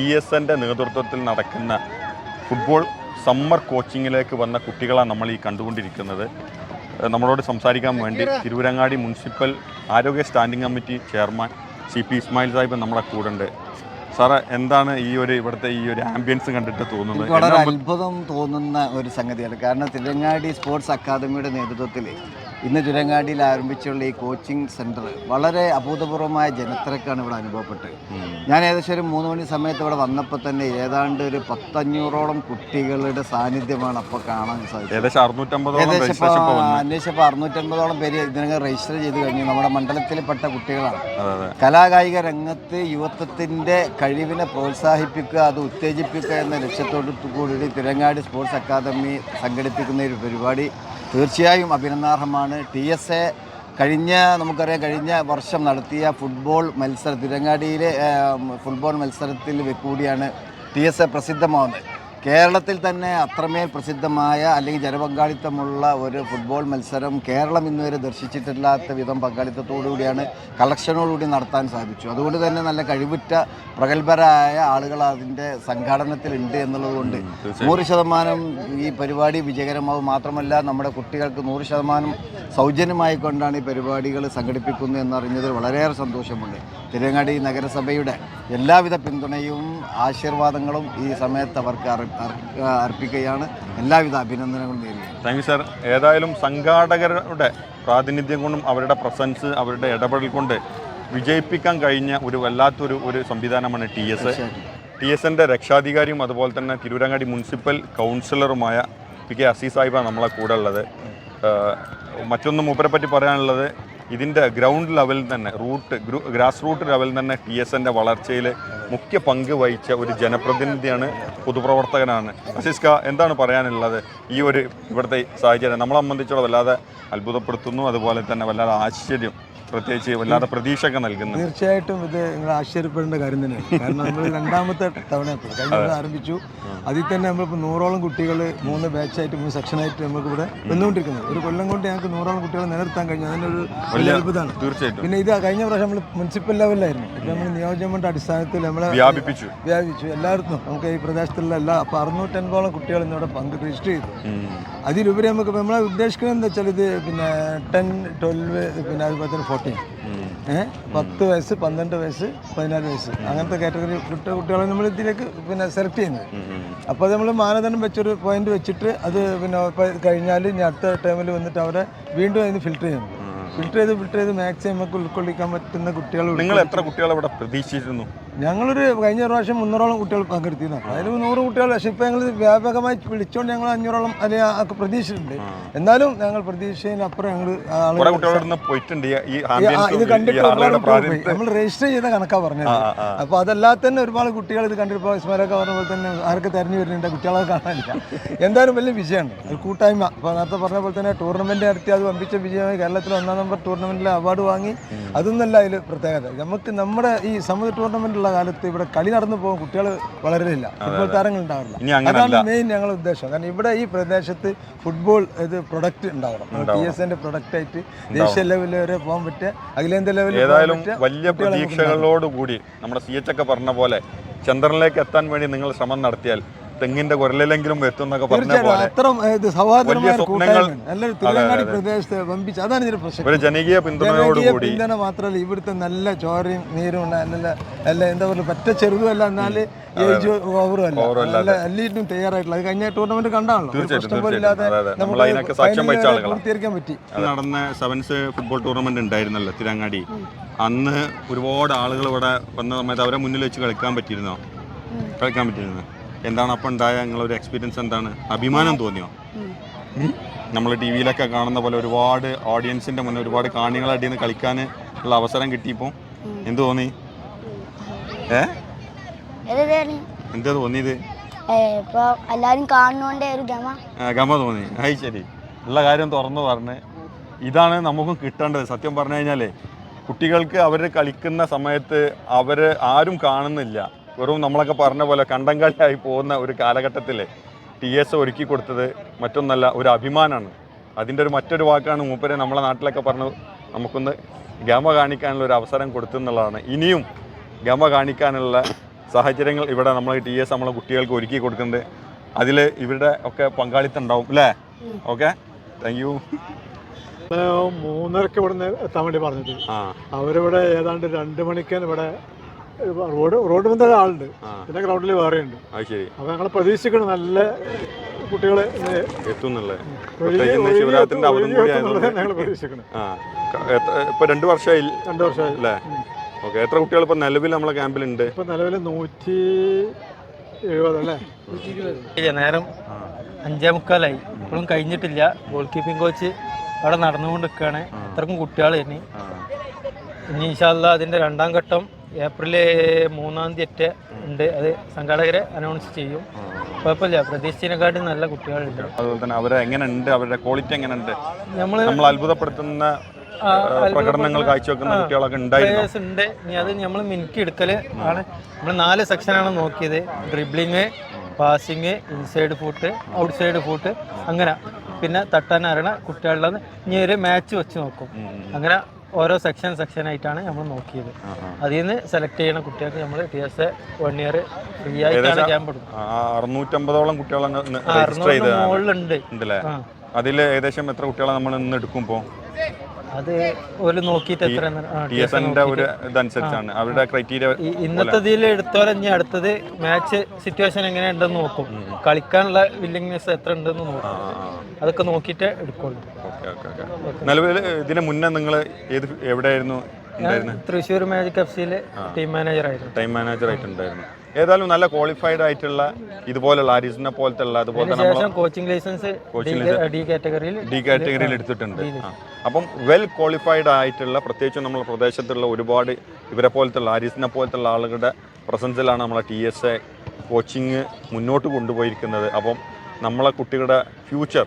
E S എന്റെ നേതൃത്വത്തിൽ നടക്കുന്ന ഫുട്ബോൾ സമ്മർ കോച്ചിങ്ങിലേക്ക് വന്ന കുട്ടികളാണ് നമ്മൾ ഈ കണ്ടുകൊണ്ടിരിക്കുന്നത്. നമ്മളോട് സംസാരിക്കാൻ വേണ്ടി തിരുവരങ്ങാടി മുനിസിപ്പൽ ആരോഗ്യ standing committee chairman C P Ismail Sahib നമ്മുടെ കൂടെ ഉണ്ട് സാറ് എന്താണ് ഈ ഒരു ഇവിടുത്തെ ഈ ഒരു ആംബിയൻസ് കണ്ടിട്ട് തോന്നുന്നത്? വളരെ അത്ഭുതം തോന്നുന്ന ഒരു സംഗതിയാണ്. കാരണം തിരങ്ങാടി സ്പോർട്സ് അക്കാദമിയുടെ നേതൃത്വത്തിൽ ഇന്ന് തിരങ്ങാടിയിൽ ആരംഭിച്ചുള്ള ഈ കോച്ചിങ് സെന്റർ വളരെ അഭൂതപൂർവമായ ജനത്തിരക്കാണ് ഇവിടെ അനുഭവപ്പെട്ടത്. ഞാൻ ഏകദേശം ഒരു മൂന്ന് മണി സമയത്ത് ഇവിടെ വന്നപ്പോൾ തന്നെ ഏതാണ്ട് ഒരു പത്തഞ്ഞൂറോളം കുട്ടികളുടെ സാന്നിധ്യമാണ് അപ്പോൾ കാണാൻ സാധിച്ചത്. ഏകദേശം അന്വേഷിച്ചപ്പോൾ അറുന്നൂറ്റമ്പതോളം പേര് ഇതിനകം രജിസ്റ്റർ ചെയ്ത് കഴിഞ്ഞു. നമ്മുടെ മണ്ഡലത്തിൽപ്പെട്ട കുട്ടികളാണ്. കലാകായിക രംഗത്ത് യുവത്വത്തിന്റെ കഴിവിനെ പ്രോത്സാഹിപ്പിക്കുക അത് ഉത്തേജിപ്പിക്കുക എന്ന ലക്ഷ്യത്തോടു കൂടി തിരങ്ങാടി സ്പോർട്സ് അക്കാദമി സംഘടിപ്പിക്കുന്ന ഒരു പരിപാടി തീർച്ചയായും അഭിനന്ദാർഹമാണ്. ടി എസ് എ കഴിഞ്ഞ നമുക്കറിയാം കഴിഞ്ഞ വർഷം നടത്തിയ ഫുട്ബോൾ മത്സരം തിരങ്ങാടിയിലെ ഫുട്ബോൾ മത്സരത്തിൽ കൂടിയാണ് ടി എസ് എ പ്രസിദ്ധമാവുന്നത്. കേരളത്തിൽ തന്നെ അത്രമേൽ പ്രസിദ്ധമായ അല്ലെങ്കിൽ ജനപങ്കാളിത്തമുള്ള ഒരു ഫുട്ബോൾ മത്സരം കേരളം ഇന്നുവരെ ദർശിച്ചിട്ടില്ലാത്ത വിധം പങ്കാളിത്തത്തോടുകൂടിയാണ് കളക്ഷനോടുകൂടി നടത്താൻ സാധിച്ചു. അതുകൊണ്ട് തന്നെ നല്ല കഴിവുറ്റ പ്രഗത്ഭരായ ആളുകൾ അതിന്റെ സംഘാടനത്തിലുണ്ട് എന്നുള്ളതുകൊണ്ട് നൂറ് ശതമാനം ഈ പരിപാടി വിജയകരമാവും. മാത്രമല്ല നമ്മുടെ കുട്ടികൾക്ക് നൂറ് ശതമാനം സൗജന്യമായി കൊണ്ടാണ് ഈ പരിപാടികൾ സംഘടിപ്പിക്കുന്നത് എന്നറിഞ്ഞതിൽ വളരെയേറെ സന്തോഷമുണ്ട്. തിരങ്ങാടി നഗരസഭയുടെ എല്ലാവിധ പിന്തുണയും ആശീർവാദങ്ങളും ഈ സമയത്ത് അവർക്ക് അർ- അർപ്പിക്കുകയാണ്. എല്ലാവിധ അഭിനന്ദനങ്ങളും നേരുകയാണ്. Thank you sir. ഏതായാലും സംഘാടകരുടെ പ്രാതിനിധ്യം കൊണ്ടും അവരുടെ പ്രസൻസ് അവരുടെ ഇടപെടൽ കൊണ്ട് വിജയിപ്പിക്കാൻ കഴിഞ്ഞ ഒരു വല്ലാത്തൊരു ഒരു സംവിധാനമാണ് ടി എസ്. ടി എസ് എന്റെ രക്ഷാധികാരിയും അതുപോലെ തന്നെ തിരൂരങ്ങാടി മുനിസിപ്പൽ കൗൺസിലറുമായ പി കെ അസീസ് സാഹിബാണ് നമ്മളെ കൂടെ ഉള്ളത്. മറ്റൊന്നും മൂപ്പരെപ്പറ്റി മൂപ്പരെ പറ്റി പറയാനുള്ളത് ഇതിന്റെ ഗ്രൗണ്ട് ലെവലിൽ തന്നെ റൂട്ട് ഗ്രാസ് റൂട്ട് ലെവലിൽ തന്നെ ടി എസ് എന്റെ വളർച്ചയിൽ മുഖ്യ പങ്ക് വഹിച്ച ഒരു ജനപ്രതിനിധിയാണ് പൊതുപ്രവർത്തകനാണ്. അസിസ്ക എന്താണ് പറയാനുള്ളത് ഈ ഒരു ഇവിടുത്തെ സാഹചര്യം? നമ്മളെ സംബന്ധിച്ചോളം വല്ലാതെ അത്ഭുതപ്പെടുത്തുന്നു അതുപോലെ തന്നെ വല്ലാതെ ആശ്ചര്യം പ്രത്യേകിച്ച് വല്ലാതെ പ്രതീക്ഷയൊക്കെ നൽകുന്നു. തീർച്ചയായിട്ടും ഇത് നിങ്ങൾ ആശ്ചര്യപ്പെടേണ്ട കാര്യം തന്നെയാണ്. കാരണം നമ്മൾ രണ്ടാമത്തെ തവണ ആരംഭിച്ചു. അതിൽ തന്നെ നമ്മളിപ്പോൾ നൂറോളം കുട്ടികൾ മൂന്ന് ബാച്ചായിട്ട് മൂന്ന് സെക്ഷനായിട്ട് നമുക്കിവിടെ വന്നുകൊണ്ടിരിക്കുന്നത്. ഒരു കൊല്ലം കൊണ്ട് ഞങ്ങൾക്ക് നൂറോളം കുട്ടികളെ നിലനിർത്താൻ കഴിഞ്ഞു. അതിന്റെ ഒരു വലിയ അത്ഭുതമാണ്. തീർച്ചയായിട്ടും. പിന്നെ ഇത് കഴിഞ്ഞ പ്രാവശ്യം നമ്മൾ മുനിസിപ്പൽ ലെവലിലായിരുന്നു ഇപ്പം നമ്മൾ നിയോജകമണ്ഡ അടിസ്ഥാനത്തിൽ നമ്മളെ വ്യാപിപ്പിച്ചു. വ്യാപിച്ചു എല്ലായിടത്തും നമുക്ക് ഈ പ്രദേശത്തുള്ള എല്ലാ അപ്പോൾ അറുന്നൂറ്റൻപതോളം കുട്ടികൾ ഇന്നിവിടെ പങ്ക് രജിസ്റ്റർ ചെയ്തു. അതിലുപരി നമുക്ക് നമ്മളെ ഉദ്ദേശിക്കുന്നത് എന്താ വെച്ചാൽ ഇത് പിന്നെ ടെൻ ട്വൽവ് പിന്നെ അതുപോലെ തന്നെ ഫോർട്ടീൻ. ഏഹ്? പത്ത് വയസ്സ് പന്ത്രണ്ട് വയസ്സ് പതിനാല് വയസ്സ്. അങ്ങനത്തെ കാറ്റഗറി കുട്ടി കുട്ടികളെ നമ്മൾ ഇതിലേക്ക് പിന്നെ സെലക്ട് ചെയ്യുന്നത്. അപ്പോൾ നമ്മൾ മാനദണ്ഡം വെച്ചൊരു പോയിന്റ് വെച്ചിട്ട് അത് പിന്നെ കഴിഞ്ഞാൽ ഇനി അടുത്ത ടൈമിൽ വന്നിട്ട് അവരെ വീണ്ടും അതിന് ഫിൽട്ടർ ചെയ്യുന്നു ഫിൽറ്റർ ചെയ്ത് ഫിൽട്ടർ ചെയ്ത് മാക്സിമം നമുക്ക് ഉൾക്കൊള്ളിക്കാൻ പറ്റുന്ന കുട്ടികൾ നിങ്ങൾ എത്ര കുട്ടികളെ ഇവിടെ പ്രതീക്ഷിച്ചിരുന്നു? ഞങ്ങളൊരു കഴിഞ്ഞ പ്രാവശ്യം മുന്നൂറോളം കുട്ടികൾ പങ്കെടുത്തിരുന്നു. അതിൽ നൂറ് കുട്ടികൾ പക്ഷേ ഇപ്പോൾ ഞങ്ങൾ വ്യാപകമായി വിളിച്ചുകൊണ്ട് ഞങ്ങൾ അഞ്ഞൂറോളം അല്ലെങ്കിൽ പ്രതീക്ഷിച്ചിട്ടുണ്ട്. എന്നാലും ഞങ്ങൾ പ്രതീക്ഷയിലപ്പുറം ഞങ്ങൾ പോയിട്ടുണ്ട് ഇത് കണ്ടിട്ട് നമ്മൾ രജിസ്റ്റർ ചെയ്ത കണക്കാ പറഞ്ഞത്. അപ്പോൾ അതല്ലാതെ തന്നെ ഒരുപാട് കുട്ടികൾ ഇത് കണ്ടിട്ട് സ്മരൊക്കെ പറഞ്ഞ പോലെ തന്നെ ആർക്ക് തെരഞ്ഞു വരുന്നുണ്ട് കുട്ടികളെ കാണാനില്ല. എന്തായാലും വലിയ വിജയമാണ്. ഒരു കൂട്ടായ്മ. അപ്പോൾ നേരത്തെ പറഞ്ഞ പോലെ തന്നെ ടൂർണമെന്റ് നടത്തി അത് വമ്പിച്ച വിജയമായി കേരളത്തിൽ ഒന്നാം നമ്പർ ടൂർണമെന്റിൽ അവാർഡ് വാങ്ങി. അതൊന്നല്ല അതിൽ പ്രത്യേകത. നമുക്ക് നമ്മുടെ ഈ സമുദ്ര ടൂർണമെന്റ് ഉള്ള കാലത്ത് ഇവിടെ കളി നടന്നു പോകും കുട്ടികൾ വളരലില്ല ഫുട്ബോൾ താരങ്ങൾ ഉണ്ടാവില്ല അതാണ് മെയിൻ ഞങ്ങളുടെ ഉദ്ദേശം. കാരണം ഇവിടെ ഈ പ്രദേശത്ത് ഫുട്ബോൾ ഇത് പ്രൊഡക്റ്റ് ഉണ്ടാവണം. ടി എസ് എന്റെ പ്രൊഡക്റ്റ് ആയിട്ട് ദേശീയ ലെവലിൽ വരെ പോകാൻ പറ്റുക അഖിലേന്ത്യാ ലെവലിൽ ഏതായാലും വലിയ പ്രതീക്ഷകളോടുകൂടി നമ്മുടെ സി എച്ച് ഒക്കെ പറഞ്ഞ പോലെ ചന്ദ്രനിലേക്ക് എത്താൻ വേണ്ടി നിങ്ങൾ ശ്രമം നടത്തിയാൽ തെങ്ങിന്റെ കുരലിലെങ്കിലും എത്തും എന്നൊക്കെ പറഞ്ഞ പോലെ വലിയ സ്വപ്നങ്ങൾ- പ്രദേശത്ത് വമ്പിച്ച് അതാണ് ഇതിന്റെ പ്രശ്നം. ഒരു ജനകീയ പിന്തുണയോടുകൂടി പിന്തുണ മാത്രമല്ല ഇവിടുത്തെ നല്ല ചോരയും നീരും ഉണ്ട് നല്ല നല്ല എന്താ പറയുക പറ്റ ചെറുതുമല്ല എന്നാൽ ഏജ് ഓവറും അല്ല നല്ല എല്ലായിട്ടും തയ്യാറായിട്ടുള്ള അത് കഴിഞ്ഞ ടൂർണമെന്റ് കണ്ടാണല്ലോ. പൂർത്തീകരിക്കാൻ പറ്റി. നടന്ന സെവൻസ് ഫുട്ബോൾ ടൂർണമെന്റ് ഉണ്ടായിരുന്നല്ലോ തിരങ്ങാടി. അന്ന് ഒരുപാട് ആളുകൾ ഇവിടെ വന്ന സമയത്ത് അവരെ മുന്നിൽ വെച്ച് കളിക്കാൻ പറ്റിയിരുന്നോ? കളിക്കാൻ പറ്റിയിരുന്നോ? എന്താണ് അപ്പം ഉണ്ടായ നിങ്ങളൊരു എക്സ്പീരിയൻസ് എന്താണ്? അഭിമാനം തോന്നിയോ? നമ്മൾ ടി വിയിലൊക്കെ കാണുന്ന പോലെ ഒരുപാട് ഓഡിയൻസിന്റെ മുന്നേ ഒരുപാട് കാണികളെ അടിയിൽ നിന്ന് കളിക്കാൻ ഉള്ള അവസരം കിട്ടിയപ്പോൾ എന്ത് തോന്നി? ഏ? എന്താ തോന്നിയത്? ഇപ്പൊ എല്ലാരും കാണുന്നോണ്ടേ ഒരു ഗമ. ഗമ തോന്നി. അത് ശരി. ഉള്ള കാര്യം തുറന്നു പറഞ്ഞ് ഇതാണ് നമുക്കും കിട്ടേണ്ടത്. സത്യം പറഞ്ഞു കഴിഞ്ഞാലേ കുട്ടികൾക്ക് അവർ കളിക്കുന്ന സമയത്ത് അവർ ആരും കാണുന്നില്ല. വെറും നമ്മളൊക്കെ പറഞ്ഞ പോലെ കണ്ടങ്കളിയായി പോകുന്ന ഒരു കാലഘട്ടത്തിൽ ടി എസ് ഒരുക്കി കൊടുത്തത് മറ്റൊന്നല്ല ഒരു അഭിമാനമാണ് അതിന്റെ ഒരു മറ്റൊരു വാക്കാണ് മൂപ്പരെ നമ്മളെ നാട്ടിലൊക്കെ പറഞ്ഞു നമുക്കൊന്ന് ഗമ കാണിക്കാനുള്ള ഒരു അവസരം കൊടുത്തു എന്നുള്ളതാണ് ഇനിയും ഗമ കാണിക്കാനുള്ള സാഹചര്യങ്ങൾ ഇവിടെ നമ്മൾ ടി എസ് നമ്മളെ കുട്ടികൾക്ക് ഒരുക്കി കൊടുക്കുന്നുണ്ട്. അതിൽ ഇവരുടെ ഒക്കെ പങ്കാളിത്തം ഉണ്ടാവും അല്ലേ? ഓക്കെ? താങ്ക് യു മൂന്നരക്ക് ഇവിടെ നിന്ന് എത്താൻ വേണ്ടി പറഞ്ഞത് അവരിവിടെ ഏതാണ്ട് രണ്ട് മണിക്കാണ് ഇവിടെ റോഡ് റോഡ് ബന്ധ ആളുണ്ട് പിന്നെ ഗ്രൗണ്ടിൽ വേറെ ഉണ്ട് അപ്പൊ ഞങ്ങൾ പ്രതീക്ഷിക്കണം നല്ല കുട്ടികളെ ശിവരാത്രിന്റെ അവധം എത്ര- ഇപ്പൊ രണ്ട് വർഷമായി. രണ്ട് വർഷമായി. അല്ലേ? ഓക്കെ എത്ര കുട്ടികൾ ഇപ്പൊ നിലവിൽ നമ്മളെ ക്യാമ്പിലുണ്ട്? ഇപ്പം നിലവിൽ നൂറ്റി എഴുപത് അല്ലേ? നേരം അഞ്ചേ മുക്കാലായി. ഇപ്പോഴും കഴിഞ്ഞിട്ടില്ല. ഗോൾ കീപ്പിംഗ് കോച്ച് അവിടെ നടന്നുകൊണ്ട് നിൽക്കുകയാണ് അത്രക്കും കുട്ടികൾ ഇനി. ഇനി ഇൻഷാല്ല അതിന്റെ രണ്ടാം ഘട്ടം ഏപ്രിൽ മൂന്നാം തീയതി ഉണ്ട്. അത് സംഘാടകരെ അനൗൺസ് ചെയ്യും. കുഴപ്പമില്ല. പ്രതീക്ഷിച്ചതിനെക്കാട്ടും നല്ല കുട്ടികളുണ്ട്. അതുപോലെ തന്നെ അവരെ എങ്ങനെയുണ്ട്? അവരുടെ ക്വാളിറ്റി എങ്ങനെയുണ്ട്? നമ്മൾ നമ്മൾ അത്ഭുതപ്പെടുത്തുന്ന പ്രകടനങ്ങൾ കാഴ്ചവെക്കുന്ന കുട്ടികളൊക്കെ ഉണ്ടായിരുന്നു? ഉണ്ട്. ഇനി അത് നമ്മൾ മിനുക്കി എടുക്കൽ ആണ്. നമ്മൾ നാല് സെക്ഷനാണ് നോക്കിയത്. Dribbling passing inside foot outside foot അങ്ങനെ. പിന്നെ തട്ടാൻ അരണ കുട്ടികളുടെ ഇനി ഒരു മാച്ച് വെച്ച് നോക്കും. അങ്ങനെ ഓരോ സെക്ഷൻ സെക്ഷൻ ആയിട്ടാണ് നമ്മൾ നോക്കിയത്. അതിൽ നിന്ന് സെലക്ട് ചെയ്യുന്ന കുട്ടികൾക്ക് നമ്മൾ T S A one year free ആയിട്ടാണ് ക്യാമ്പ് അറുന്നൂറ്റമ്പതോളം അറുന്നൂറിന് മുകളിലുണ്ട്. അതിൽ ഏകദേശം എത്ര കുട്ടികളെ നമ്മൾ ഇന്ന് എടുക്കുമ്പോൾ അത് ഒരു നോക്കിയിട്ട് എത്ര ഒരു ഇതനുസരിച്ചാണ്. അവരുടെ ക്രൈറ്റീരിയ ഇന്നത്തെ ഇതിൽ എടുത്തോലെ ഇനി അടുത്തത് മാച്ച് സിറ്റുവേഷൻ എങ്ങനെ എങ്ങനെയുണ്ടെന്ന് നോക്കും. കളിക്കാനുള്ള വില്ലിങ്നെസ് എത്ര ഉണ്ടെന്ന് നോക്കും. അതൊക്കെ നോക്കിയിട്ട് എടുക്കുള്ളൂ. നിലവിൽ ഇതിന് മുന്നേ നിങ്ങൾ ഏത് എവിടെയായിരുന്നു തൃശ്ശൂർ മാജിക് എഫ് സിയിൽ ടീം മാനേജർ ആയിരുന്നു. ടീം മാനേജർ ആയിട്ടുണ്ടായിരുന്നു. ഏതായാലും നല്ല ക്വാളിഫൈഡ് ആയിട്ടുള്ള ഇതുപോലുള്ള ആരിസിനെ പോലത്തെ ഉള്ള അതുപോലെ തന്നെ കോച്ചിങ് ലൈസൻസ് ഡി കാറ്റഗറിയിൽ ഡി കാറ്റഗറിയിൽ എടുത്തിട്ടുണ്ട്. അപ്പം വെൽ ക്വാളിഫൈഡ് ആയിട്ടുള്ള പ്രത്യേകിച്ചും നമ്മുടെ പ്രദേശത്തുള്ള ഒരുപാട് ഇവരെ പോലത്തെ ഉള്ള ആരിസിനെ പോലത്തുള്ള ആളുകളുടെ പ്രസൻസിലാണ് നമ്മളെ ടി എസ് എ കോച്ചിങ് മുന്നോട്ട് കൊണ്ടുപോയിരിക്കുന്നത്. അപ്പം നമ്മളെ കുട്ടികളുടെ ഫ്യൂച്ചർ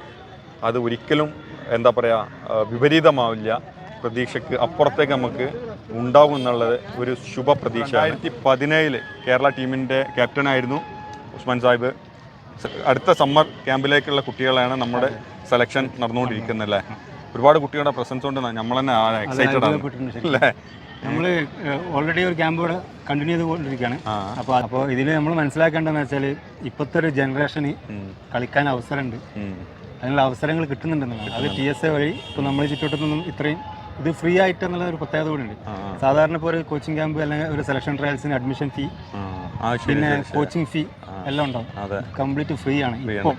അത് ഒരിക്കലും എന്താ പറയുക വിപരീതമാവില്ല. പ്രതീക്ഷയ്ക്ക് അപ്പുറത്തേക്ക് നമുക്ക് ഉണ്ടാകും എന്നുള്ളത് ഒരു ശുഭ പ്രതീക്ഷ രണ്ടായിരത്തി പതിനേഴിൽ കേരള ടീമിന്റെ ക്യാപ്റ്റനായിരുന്നു ഉസ്മാൻ സാഹിബ്. അടുത്ത സമ്മർ ക്യാമ്പിലേക്കുള്ള കുട്ടികളാണ് നമ്മുടെ സെലക്ഷൻ നടന്നുകൊണ്ടിരിക്കുന്നത് അല്ലേ? ഒരുപാട് കുട്ടികളുടെ പ്രസൻസ് കൊണ്ട് നമ്മൾ തന്നെ എക്സൈറ്റഡ് ആണ്. അല്ലേ? നമ്മൾ ഓൾറെഡി ഒരു ക്യാമ്പ് ഇവിടെ കണ്ടിന്യൂ ചെയ്തുകൊണ്ടിരിക്കുകയാണ്. അപ്പോൾ അപ്പോൾ ഇതിൽ നമ്മൾ മനസ്സിലാക്കേണ്ടതെന്ന് വെച്ചാൽ ഇപ്പോഴത്തെ ഒരു ജനറേഷന് കളിക്കാൻ അവസരമുണ്ട്. അതിനുള്ള അവസരങ്ങൾ കിട്ടുന്നുണ്ടെന്നുള്ളത് അത് ടി എസ് എ വഴി ഇപ്പോൾ നമ്മൾ ചുറ്റുവട്ടത്തു നിന്നും ഇത്രയും ഇത് ഫ്രീ ആയിട്ട് എന്നുള്ള ഒരു പ്രത്യേകത കൂടി ഉണ്ട്. സാധാരണ ഇപ്പോൾ ഒരു കോച്ചിങ് ക്യാമ്പ് അല്ലെങ്കിൽ ഒരു സെലക്ഷൻ ട്രയൽസിന് അഡ്മിഷൻ ഫീ പിന്നെ. കോച്ചിങ് ഫീ എല്ലാം ഉണ്ടാവും. കംപ്ലീറ്റ് ഫ്രീ ആണ്. ഇപ്പം.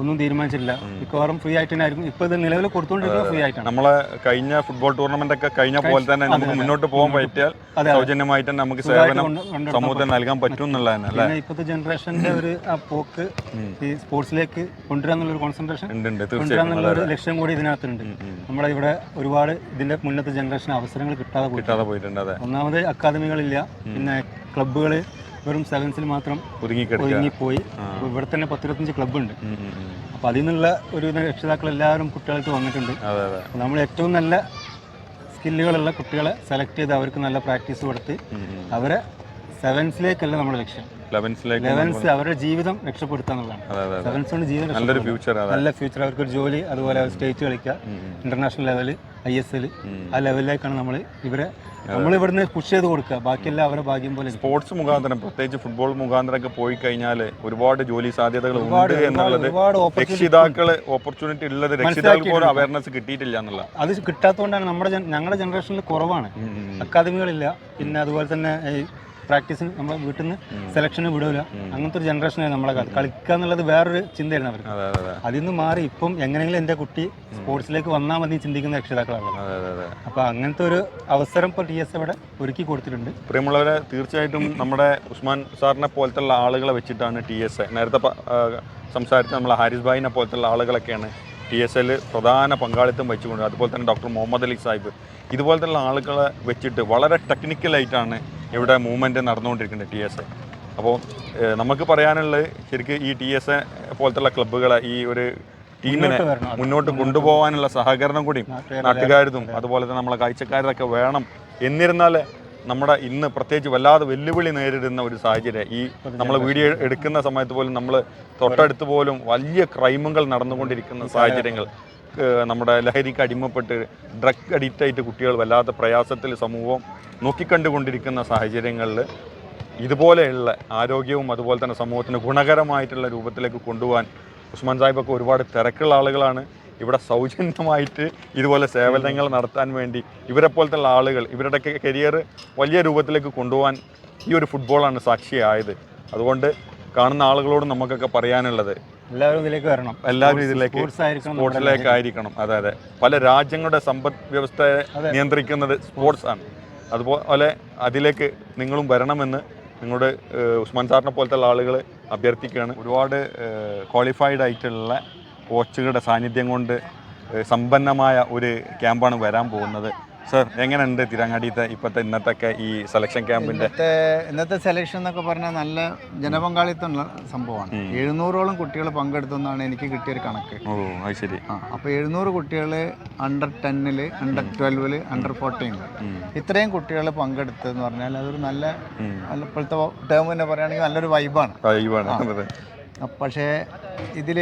ഒന്നും തീരുമാനിച്ചിട്ടില്ല. മിക്കവാറും ഫ്രീ ആയിട്ട് തന്നെ ആയിരിക്കും ഇപ്പോൾ ഇത് നിലവിൽ കൊടുത്തുകൊണ്ടിരിക്കുന്നത് ഫ്രീ ആയിട്ടാണ്. നമ്മളെ കഴിഞ്ഞ ഫുട്ബോൾ ടൂർണമെന്റ് ഒക്കെ കഴിഞ്ഞ പോലെ തന്നെ നമുക്ക് മുന്നോട്ട് പോകാൻ പറ്റിയാൽ. സൗജന്യമായിട്ട് തന്നെ നമുക്ക് സേവനം സമൂഹത്തിന് നൽകാൻ പറ്റും എന്നുള്ളതാണ് അല്ലേ? ഇപ്പോഴത്തെ ജനറേഷന്റെ ഒരു ആ പോക്ക് ഈ സ്പോർട്സിലേക്ക് കൊണ്ടുവരാന്നുള്ള ഒരു കോൺസെൻട്രേഷൻ കൊണ്ടുവരാന്നുള്ള ഒരു ലക്ഷ്യം കൂടി ഇതിനകത്തുണ്ട്. നമ്മുടെ ഇവിടെ ഒരുപാട് ഇതിന്റെ മുന്നത്തെ ജനറേഷൻ അവസരങ്ങൾ കിട്ടാതെ കിട്ടാതെ പോയിട്ടുണ്ട് ഒന്നാമത് അക്കാദമികളില്ല പിന്നെ ക്ലബ്ബുകൾ വെറും സെവൻസിൽ മാത്രം ഒതുങ്ങിപ്പോയി. ഇവിടെ തന്നെ പത്തിരുപത്തഞ്ച് ക്ലബ്ബുണ്ട്. അപ്പൊ അതിൽ നിന്നുള്ള ഒരു രക്ഷിതാക്കൾ എല്ലാവരും കുട്ടികൾക്ക് വന്നിട്ടുണ്ട്. നമ്മൾ ഏറ്റവും നല്ല സ്കില്ലുകളുള്ള കുട്ടികളെ സെലക്ട് ചെയ്ത് അവർക്ക് നല്ല പ്രാക്ടീസ് കൊടുത്ത് അവരെ സെവൻസിലേക്കല്ല നമ്മുടെ ലക്ഷ്യം. ലെവൻസിലേക്ക് ലെവൻസ് അവരുടെ ജീവിതം രക്ഷപ്പെടുത്താന്നുള്ളതാണ് കൊണ്ട് ജീവിതം നല്ലൊരു ഫ്യൂച്ചർ നല്ല ഫ്യൂച്ചർ അവർക്ക് ഒരു ജോലി അതുപോലെ സ്റ്റേറ്റ് കളിക്കുക. International level I S L ആ ലെവലിലേക്കാണ് നമ്മൾ ഇവരെ നമ്മൾ ഇവിടുന്ന് പുഷ് ചെയ്ത് കൊടുക്കുക. ബാക്കിയെല്ലാം അവരെ ഭാഗ്യം പോലെ സ്പോർട്സ് മുഖാന്തരം പ്രത്യേകിച്ച് ഫുട്ബോൾ മുഖാന്തരം ഒക്കെ പോയി കഴിഞ്ഞാൽ ഒരുപാട് ജോലി സാധ്യതകൾ ഉണ്ട് എന്നുള്ളത് രക്ഷിതാക്കൾ ഓപ്പർച്യൂണിറ്റി ഉള്ളത് രക്ഷിതാക്കൾക്ക് പോലും അവയർനെസ് കിട്ടിയിട്ടില്ല എന്നുള്ള അത് കിട്ടാത്തതുകൊണ്ടാണ് നമ്മുടെ ഞങ്ങളുടെ ജനറേഷനിൽ കുറവാണ്. അക്കാദമികളില്ല. പിന്നെ അതുപോലെ തന്നെ പ്രാക്ടീസിന് നമ്മൾ വീട്ടിൽ നിന്ന് സെലക്ഷന് വിടൂല. അങ്ങനത്തെ ഒരു ജനറേഷനാണ് നമ്മളെ കാലത്ത്. കളിക്കുക എന്നുള്ളത് വേറൊരു ചിന്തയായിരുന്നു അവർക്ക്. അതെ അതെ അതെ. അതിൽ നിന്ന് മാറി ഇപ്പം എങ്ങനെയെങ്കിലും എന്റെ കുട്ടി സ്പോർട്സിലേക്ക് വന്നാൽ മതി ചിന്തിക്കുന്ന രക്ഷിതാക്കളാണ്. അപ്പോൾ അങ്ങനത്തെ ഒരു അവസരം ഇപ്പോൾ ടി എസ് ഇവിടെ ഒരുക്കി കൊടുത്തിട്ടുണ്ട്. പ്രിയമുള്ളവരെ തീർച്ചയായിട്ടും നമ്മുടെ ഉസ്മാൻ സാറിനെ പോലത്തുള്ള ആളുകളെ വെച്ചിട്ടാണ് ടി എസ് എ നേരത്തെ സംസാരിച്ച നമ്മളെ ഹാരിസ് ഭായിനെ പോലത്തുള്ള ആളുകളൊക്കെയാണ് ടി എസ് എല്ലിൽ പ്രധാന പങ്കാളിത്തം വെച്ചുകൊണ്ട് അതുപോലെ തന്നെ ഡോക്ടർ മുഹമ്മദ് അലി സാഹിബ്. ഇതുപോലത്തുള്ള ആളുകളെ വെച്ചിട്ട് വളരെ ടെക്നിക്കലായിട്ടാണ് ഇവിടെ മൂവ്മെന്റ് നടന്നുകൊണ്ടിരിക്കുന്നത് ടി എസ് എ അപ്പോൾ നമുക്ക് പറയാനുള്ളത് ശരിക്കും ഈ ടി എസ് എ പോലത്തുള്ള ക്ലബ്ബുകളെ ഈ ഒരു ടീമിനെ മുന്നോട്ട് കൊണ്ടുപോകാനുള്ള സഹകരണം കൂടിയും നാട്ടുകാരതും. അതുപോലെ തന്നെ നമ്മളെ കാഴ്ചക്കാരതൊക്കെ വേണം. എന്നിരുന്നാൽ നമ്മുടെ ഇന്ന് പ്രത്യേകിച്ച് വല്ലാതെ വെല്ലുവിളി നേരിടുന്ന ഒരു സാഹചര്യം. ഈ നമ്മൾ വീഡിയോ എടുക്കുന്ന സമയത്ത് പോലും നമ്മൾ തൊട്ടടുത്ത് പോലും വലിയ ക്രൈമുകൾ നടന്നുകൊണ്ടിരിക്കുന്ന സാഹചര്യങ്ങൾ. നമ്മുടെ ലഹരിക്ക് അടിമപ്പെട്ട് ഡ്രഗ് അഡിക്റ്റ് ആയിട്ട് കുട്ടികൾ വല്ലാത്ത പ്രയാസത്തിൽ സമൂഹം നോക്കിക്കണ്ടുകൊണ്ടിരിക്കുന്ന സാഹചര്യങ്ങളിൽ ഇതുപോലെയുള്ള ആരോഗ്യവും അതുപോലെ തന്നെ സമൂഹത്തിന് ഗുണകരമായിട്ടുള്ള രൂപത്തിലേക്ക് കൊണ്ടുപോകാൻ ഉസ്മാൻ സാഹിബൊക്കെ ഒരുപാട് തിരക്കുള്ള ആളുകളാണ്. ഇവിടെ സൗജന്യമായിട്ട് ഇതുപോലെ സേവനങ്ങൾ നടത്താൻ വേണ്ടി ഇവരെ പോലത്തുള്ള ആളുകൾ ഇവരുടെ കരിയർ വലിയ രൂപത്തിലേക്ക് കൊണ്ടുപോകാൻ ഈ ഒരു ഫുട്ബോളാണ് സാക്ഷിയായത്. അതുകൊണ്ട് കാണുന്ന ആളുകളോട് നമുക്കൊക്കെ പറയാനുള്ളത്. എല്ലാവരും ഇതിലേക്ക് വരണം. എല്ലാവരും ഇതിലേക്ക് സ്പോർട്സ് സ്പോർട്സിലേക്ക് ആയിരിക്കണം അതെ അതെ. പല രാജ്യങ്ങളുടെ സമ്പദ് വ്യവസ്ഥയെ നിയന്ത്രിക്കുന്നത് സ്പോർട്സ് ആണ്. അതുപോലെ അതിലേക്ക് നിങ്ങളും വരണമെന്ന് നിങ്ങളുടെ ഉസ്മാൻ സാറിനെ പോലത്തെ ആളുകൾ അഭ്യർത്ഥിക്കുകയാണ്. ഒരുപാട് ക്വാളിഫൈഡ് ആയിട്ടുള്ള കോച്ചുകളുടെ സാന്നിധ്യം കൊണ്ട് സമ്പന്നമായ ഒരു ക്യാമ്പാണ് വരാൻ പോകുന്നത്. സർ എങ്ങനെയുണ്ട് തിരങ്ങാടിയത്തെ ഇപ്പോഴത്തെ ഇന്നത്തെ ഈ സെലക്ഷൻ ക്യാമ്പിന്റെ ഇന്നത്തെ സെലക്ഷൻ എന്നൊക്കെ പറഞ്ഞാൽ നല്ല ജനപങ്കാളിത്തമുള്ള സംഭവമാണ്. എഴുന്നൂറോളം കുട്ടികൾ പങ്കെടുത്തെന്നാണ് എനിക്ക് കിട്ടിയ ഒരു കണക്ക്. ഓ അത് ശരി. അപ്പോൾ എഴുന്നൂറ് കുട്ടികൾ അണ്ടർ ടെന്നിൽ അണ്ടർ ട്വൽവിൽ അണ്ടർ ഫോർട്ടീനിൽ. ഇത്രയും കുട്ടികൾ പങ്കെടുത്തതെന്ന് പറഞ്ഞാൽ അതൊരു നല്ല ഇപ്പോഴത്തെ ടേം തന്നെ പറയുകയാണെങ്കിൽ നല്ലൊരു വൈബാണ് വൈബാണ് പക്ഷേ ഇതിൽ